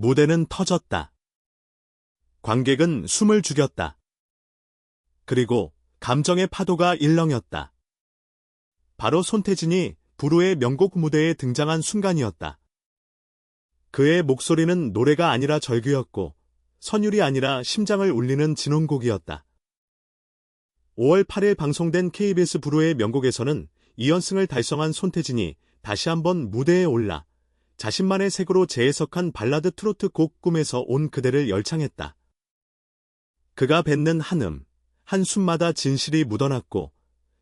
무대는 터졌다. 관객은 숨을 죽였다. 그리고 감정의 파도가 일렁였다. 바로 손태진이 부르의 명곡 무대에 등장한 순간이었다. 그의 목소리는 노래가 아니라 절규였고 선율이 아니라 심장을 울리는 진홍곡이었다. 5월 8일 방송된 KBS 부르의 명곡에서는 2연승을 달성한 손태진이 다시 한번 무대에 올라 자신만의 색으로 재해석한 발라드 트로트 곡 꿈에서 온 그대를 열창했다. 그가 뱉는 한음, 한 숨마다 진실이 묻어났고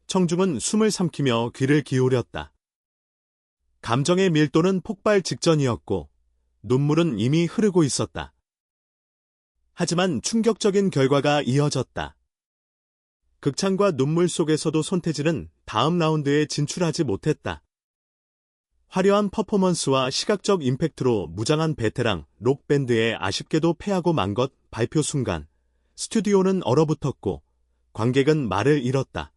청중은 숨을 삼키며 귀를 기울였다. 감정의 밀도는 폭발 직전이었고 눈물은 이미 흐르고 있었다. 하지만 충격적인 결과가 이어졌다. 극찬과 눈물 속에서도 손태진은 다음 라운드에 진출하지 못했다. 화려한 퍼포먼스와 시각적 임팩트로 무장한 베테랑 록밴드에 아쉽게도 패하고 만 것 발표 순간 스튜디오는 얼어붙었고 관객은 말을 잃었다.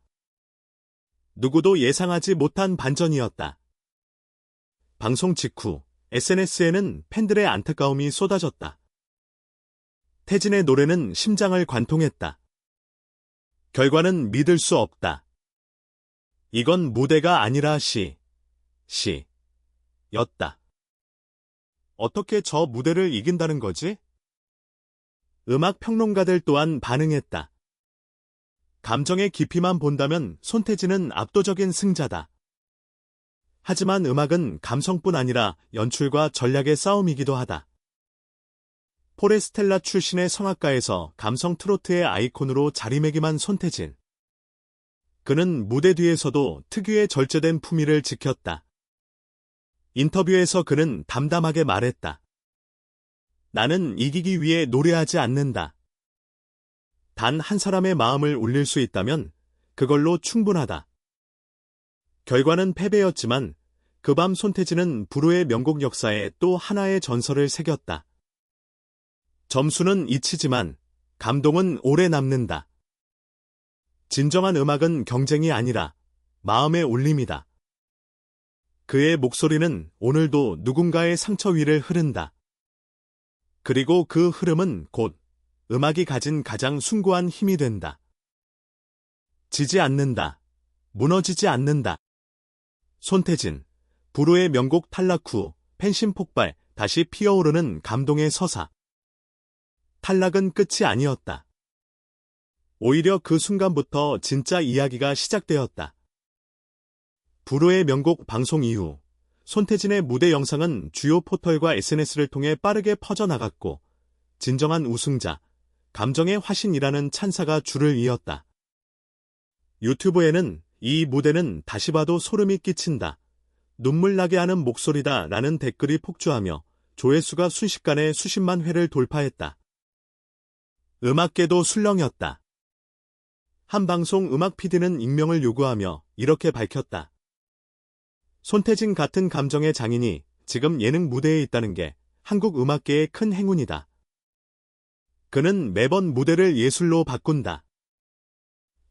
누구도 예상하지 못한 반전이었다. 방송 직후 SNS에는 팬들의 안타까움이 쏟아졌다. 태진의 노래는 심장을 관통했다. 결과는 믿을 수 없다. 이건 무대가 아니라 시, 시, 였다. 어떻게 저 무대를 이긴다는 거지? 음악 평론가들 또한 반응했다. 감정의 깊이만 본다면 손태진은 압도적인 승자다. 하지만 음악은 감성뿐 아니라 연출과 전략의 싸움이기도 하다. 포레스텔라 출신의 성악가에서 감성 트로트의 아이콘으로 자리매김한 손태진. 그는 무대 뒤에서도 특유의 절제된 품위를 지켰다. 인터뷰에서 그는 담담하게 말했다. 나는 이기기 위해 노래하지 않는다. 단 한 사람의 마음을 울릴 수 있다면 그걸로 충분하다. 결과는 패배였지만 그 밤 손태진은 불후의 명곡 역사에 또 하나의 전설을 새겼다. 점수는 잊히지만 감동은 오래 남는다. 진정한 음악은 경쟁이 아니라 마음의 울림이다. 그의 목소리는 오늘도 누군가의 상처 위를 흐른다. 그리고 그 흐름은 곧 음악이 가진 가장 숭고한 힘이 된다. 지지 않는다. 무너지지 않는다. 손태진, 불후의 명곡 탈락 후 팬심 폭발, 다시 피어오르는 감동의 서사. 탈락은 끝이 아니었다. 오히려 그 순간부터 진짜 이야기가 시작되었다. 불후의 명곡 방송 이후 손태진의 무대 영상은 주요 포털과 SNS를 통해 빠르게 퍼져나갔고 진정한 우승자, 감정의 화신이라는 찬사가 줄을 이었다. 유튜브에는 이 무대는 다시 봐도 소름이 끼친다. 눈물 나게 하는 목소리다 라는 댓글이 폭주하며 조회수가 순식간에 수십만 회를 돌파했다. 음악계도 술렁였다. 한 방송 음악 PD는 익명을 요구하며 이렇게 밝혔다. 손태진 같은 감정의 장인이 지금 예능 무대에 있다는 게 한국 음악계의 큰 행운이다. 그는 매번 무대를 예술로 바꾼다.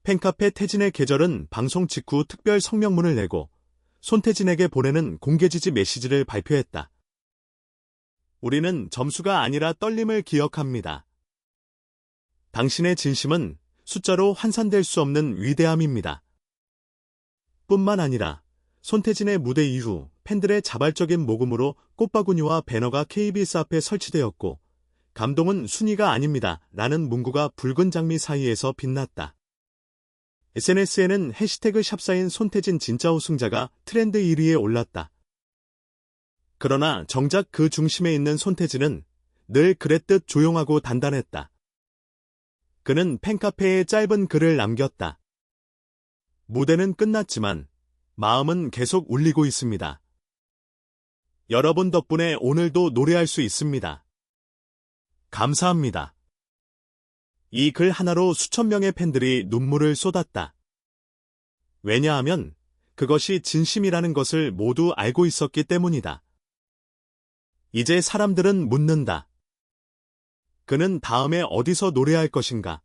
팬카페 태진의 계절은 방송 직후 특별 성명문을 내고 손태진에게 보내는 공개 지지 메시지를 발표했다. 우리는 점수가 아니라 떨림을 기억합니다. 당신의 진심은 숫자로 환산될 수 없는 위대함입니다. 뿐만 아니라 손태진의 무대 이후 팬들의 자발적인 모금으로 꽃바구니와 배너가 KBS 앞에 설치되었고 감동은 순위가 아닙니다. 라는 문구가 붉은 장미 사이에서 빛났다. SNS에는 해시태그 샵사인 손태진 진짜 우승자가 트렌드 1위에 올랐다. 그러나 정작 그 중심에 있는 손태진은 늘 그랬듯 조용하고 단단했다. 그는 팬카페에 짧은 글을 남겼다. 무대는 끝났지만 마음은 계속 울리고 있습니다. 여러분 덕분에 오늘도 노래할 수 있습니다. 감사합니다. 이 글 하나로 수천 명의 팬들이 눈물을 쏟았다. 왜냐하면 그것이 진심이라는 것을 모두 알고 있었기 때문이다. 이제 사람들은 묻는다. 그는 다음에 어디서 노래할 것인가?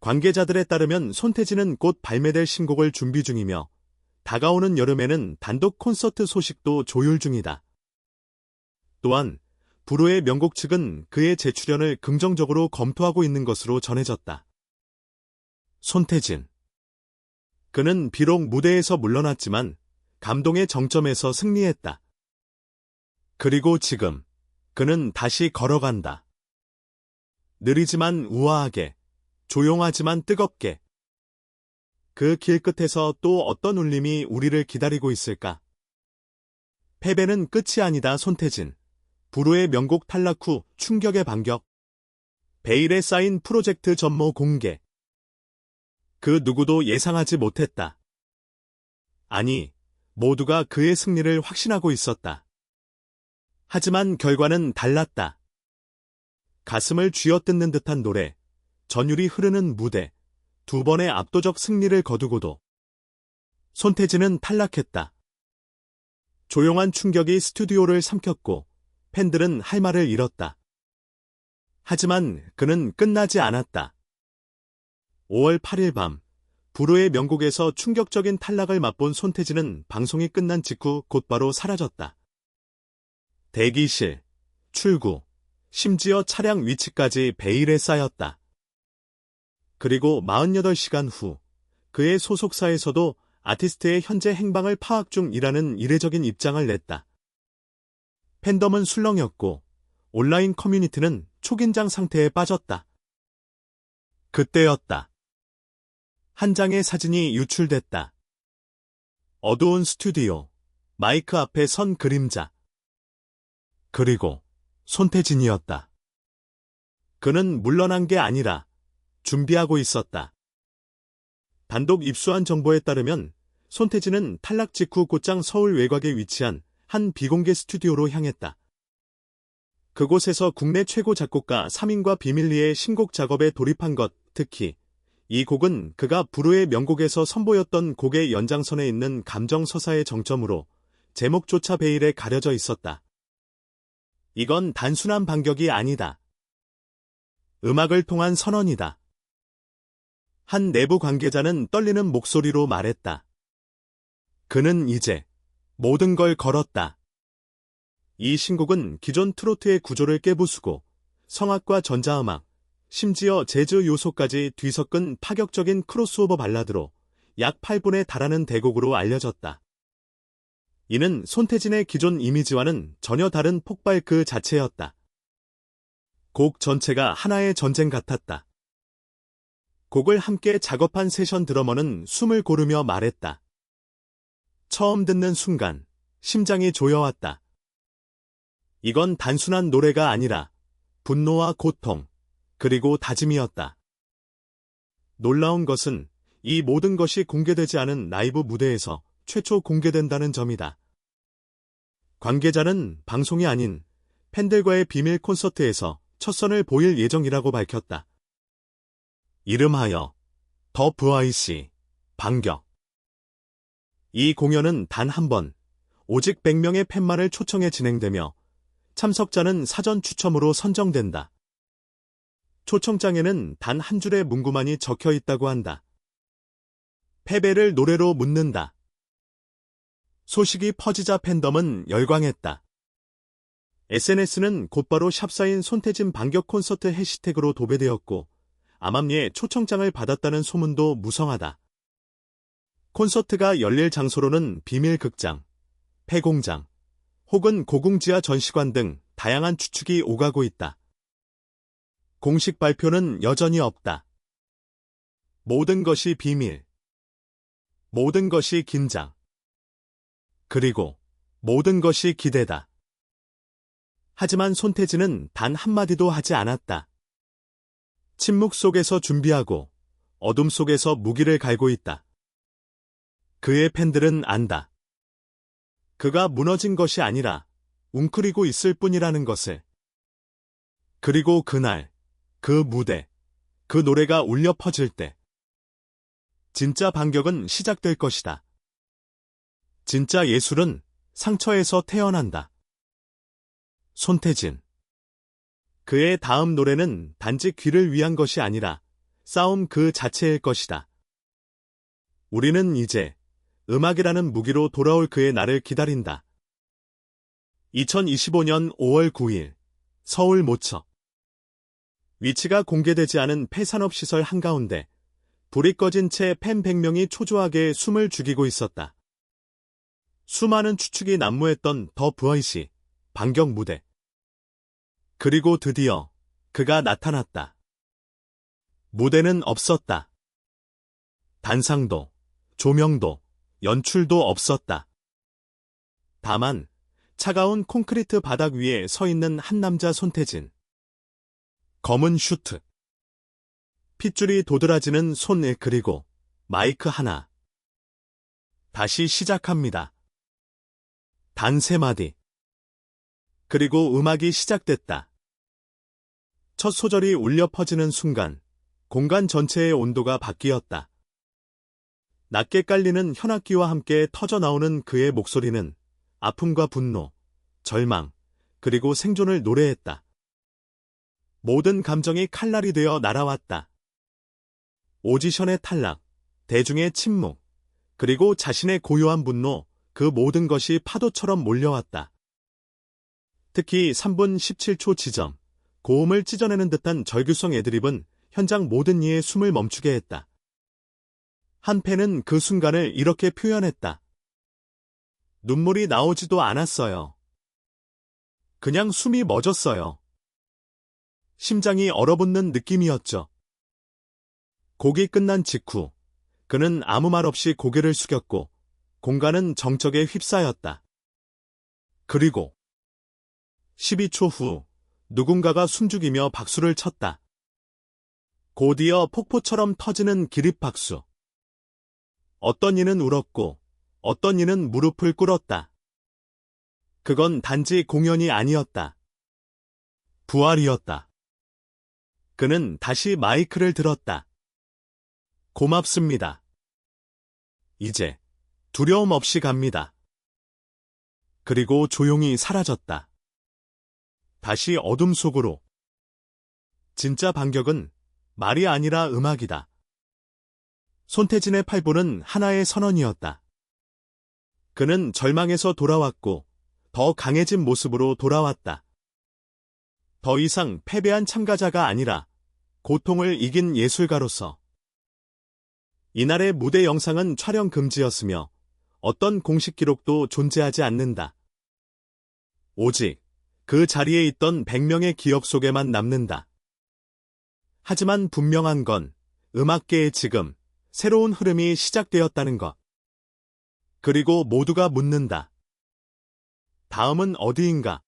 관계자들에 따르면 손태진은 곧 발매될 신곡을 준비 중이며 다가오는 여름에는 단독 콘서트 소식도 조율 중이다. 또한 불후의 명곡 측은 그의 재출연을 긍정적으로 검토하고 있는 것으로 전해졌다. 손태진. 그는 비록 무대에서 물러났지만 감동의 정점에서 승리했다. 그리고 지금 그는 다시 걸어간다. 느리지만 우아하게, 조용하지만 뜨겁게. 그 길 끝에서 또 어떤 울림이 우리를 기다리고 있을까? 패배는 끝이 아니다 손태진. 불후의 명곡 탈락 후 충격의 반격. 베일에 쌓인 프로젝트 전모 공개. 그 누구도 예상하지 못했다. 아니, 모두가 그의 승리를 확신하고 있었다. 하지만 결과는 달랐다. 가슴을 쥐어뜯는 듯한 노래, 전율이 흐르는 무대, 두 번의 압도적 승리를 거두고도 손태진은 탈락했다. 조용한 충격이 스튜디오를 삼켰고 팬들은 할 말을 잃었다. 하지만 그는 끝나지 않았다. 5월 8일 밤 불후의 명곡에서 충격적인 탈락을 맛본 손태진은 방송이 끝난 직후 곧바로 사라졌다. 대기실, 출구, 심지어 차량 위치까지 베일에 쌓였다. 그리고 48시간 후 그의 소속사에서도 아티스트의 현재 행방을 파악 중이라는 이례적인 입장을 냈다. 팬덤은 술렁였고 온라인 커뮤니티는 초긴장 상태에 빠졌다. 그때였다. 한 장의 사진이 유출됐다. 어두운 스튜디오, 마이크 앞에 선 그림자. 그리고 손태진이었다. 그는 물러난 게 아니라 준비하고 있었다. 단독 입수한 정보에 따르면 손태진은 탈락 직후 곧장 서울 외곽에 위치한 한 비공개 스튜디오로 향했다. 그곳에서 국내 최고 작곡가 3인과 비밀리의 신곡 작업에 돌입한 것, 특히 이 곡은 그가 불후의 명곡에서 선보였던 곡의 연장선에 있는 감정 서사의 정점으로 제목조차 베일에 가려져 있었다. 이건 단순한 반격이 아니다. 음악을 통한 선언이다. 한 내부 관계자는 떨리는 목소리로 말했다. 그는 이제 모든 걸 걸었다. 이 신곡은 기존 트로트의 구조를 깨부수고 성악과 전자음악, 심지어 재즈 요소까지 뒤섞은 파격적인 크로스오버 발라드로 약 8분에 달하는 대곡으로 알려졌다. 이는 손태진의 기존 이미지와는 전혀 다른 폭발 그 자체였다. 곡 전체가 하나의 전쟁 같았다. 곡을 함께 작업한 세션 드러머는 숨을 고르며 말했다. 처음 듣는 순간 심장이 조여왔다. 이건 단순한 노래가 아니라 분노와 고통, 그리고 다짐이었다. 놀라운 것은 이 모든 것이 공개되지 않은 라이브 무대에서 최초 공개된다는 점이다. 관계자는 방송이 아닌 팬들과의 비밀 콘서트에서 첫 선을 보일 예정이라고 밝혔다. 이름하여 더 VIC 반격 이 공연은 단 한 번, 오직 100명의 팬만을 초청해 진행되며 참석자는 사전 추첨으로 선정된다. 초청장에는 단 한 줄의 문구만이 적혀 있다고 한다. 패배를 노래로 묻는다. 소식이 퍼지자 팬덤은 열광했다. SNS는 곧바로 샵사인 손태진 반격 콘서트 해시태그로 도배되었고 암암리에 초청장을 받았다는 소문도 무성하다. 콘서트가 열릴 장소로는 비밀극장, 폐공장, 혹은 고궁지하 전시관 등 다양한 추측이 오가고 있다. 공식 발표는 여전히 없다. 모든 것이 비밀. 모든 것이 긴장. 그리고 모든 것이 기대다. 하지만 손태진은 단 한마디도 하지 않았다. 침묵 속에서 준비하고 어둠 속에서 무기를 갈고 있다. 그의 팬들은 안다. 그가 무너진 것이 아니라 웅크리고 있을 뿐이라는 것을. 그리고 그날, 그 무대, 그 노래가 울려 퍼질 때, 진짜 반격은 시작될 것이다. 진짜 예술은 상처에서 태어난다. 손태진. 그의 다음 노래는 단지 귀를 위한 것이 아니라 싸움 그 자체일 것이다. 우리는 이제 음악이라는 무기로 돌아올 그의 날을 기다린다. 2025년 5월 9일 서울 모처. 위치가 공개되지 않은 폐산업시설 한가운데 불이 꺼진 채 팬 100명이 초조하게 숨을 죽이고 있었다. 수많은 추측이 난무했던 더 부하이시, 반격 무대. 그리고 드디어 그가 나타났다. 무대는 없었다. 단상도, 조명도, 연출도 없었다. 다만 차가운 콘크리트 바닥 위에 서 있는 한 남자 손태진. 검은 슈트. 핏줄이 도드라지는 손에 그리고 마이크 하나. 다시 시작합니다. 단 세 마디. 그리고 음악이 시작됐다. 첫 소절이 울려 퍼지는 순간 공간 전체의 온도가 바뀌었다. 낮게 깔리는 현악기와 함께 터져 나오는 그의 목소리는 아픔과 분노, 절망, 그리고 생존을 노래했다. 모든 감정이 칼날이 되어 날아왔다. 오디션의 탈락, 대중의 침묵, 그리고 자신의 고요한 분노, 그 모든 것이 파도처럼 몰려왔다. 특히 3분 17초 지점, 고음을 찢어내는 듯한 절규성 애드립은 현장 모든 이의 숨을 멈추게 했다. 한 팬은 그 순간을 이렇게 표현했다. 눈물이 나오지도 않았어요. 그냥 숨이 멎었어요. 심장이 얼어붙는 느낌이었죠. 곡이 끝난 직후 그는 아무 말 없이 고개를 숙였고 공간은 정적에 휩싸였다. 그리고 12초 후 누군가가 숨죽이며 박수를 쳤다. 곧이어 폭포처럼 터지는 기립박수. 어떤 이는 울었고 어떤 이는 무릎을 꿇었다. 그건 단지 공연이 아니었다. 부활이었다. 그는 다시 마이크를 들었다. 고맙습니다. 이제 두려움 없이 갑니다. 그리고 조용히 사라졌다. 다시 어둠 속으로. 진짜 반격은 말이 아니라 음악이다. 손태진의 팔보는 하나의 선언이었다. 그는 절망에서 돌아왔고 더 강해진 모습으로 돌아왔다. 더 이상 패배한 참가자가 아니라 고통을 이긴 예술가로서. 이날의 무대 영상은 촬영 금지였으며 어떤 공식 기록도 존재하지 않는다. 오직 그 자리에 있던 100명의 기억 속에만 남는다. 하지만 분명한 건 음악계의 지금 새로운 흐름이 시작되었다는 것. 그리고 모두가 묻는다. 다음은 어디인가?